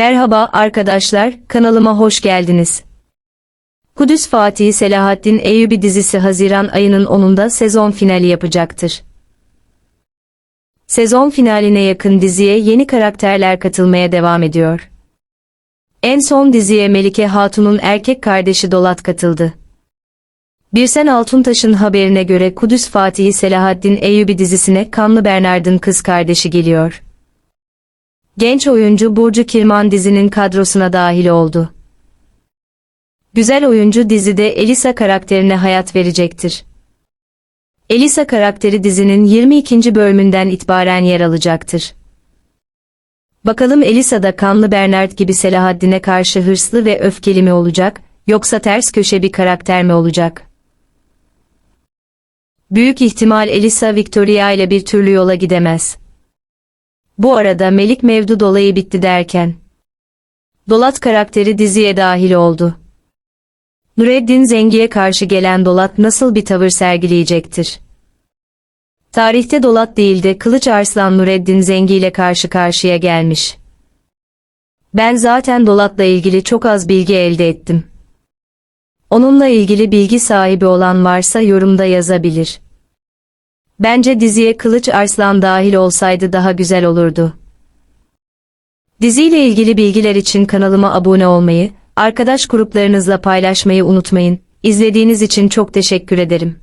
Merhaba arkadaşlar, kanalıma hoş geldiniz. Kudüs Fatih Selahaddin Eyyubi dizisi Haziran ayının 10'unda sezon finali yapacaktır. Sezon finaline yakın diziye yeni karakterler katılmaya devam ediyor. En son diziye Melike Hatun'un erkek kardeşi Dolat katıldı. Birsen Altuntaş'ın haberine göre Kudüs Fatih Selahaddin Eyyubi dizisine Kanlı Bernard'ın kız kardeşi geliyor. Genç oyuncu Burcu Kirman dizinin kadrosuna dahil oldu. Güzel oyuncu dizide Elisa karakterine hayat verecektir. Elisa karakteri dizinin 22. bölümünden itibaren yer alacaktır. Bakalım Elisa da Kanlı Bernard gibi Selahaddin'e karşı hırslı ve öfkeli mi olacak, yoksa ters köşe bir karakter mi olacak? Büyük ihtimal Elisa Victoria ile bir türlü yola gidemez. Bu arada Melik Mevdud olayı bitti derken. Dolat karakteri diziye dahil oldu. Nureddin Zengi'ye karşı gelen Dolat nasıl bir tavır sergileyecektir? Tarihte Dolat değil de Kılıç Arslan Nureddin Zengi ile karşı karşıya gelmiş. Ben zaten Dolat'la ilgili çok az bilgi elde ettim. Onunla ilgili bilgi sahibi olan varsa yorumda yazabilir. Bence diziye Kılıç Arslan dahil olsaydı daha güzel olurdu. Diziyle ilgili bilgiler için kanalıma abone olmayı, arkadaş gruplarınızla paylaşmayı unutmayın. İzlediğiniz için çok teşekkür ederim.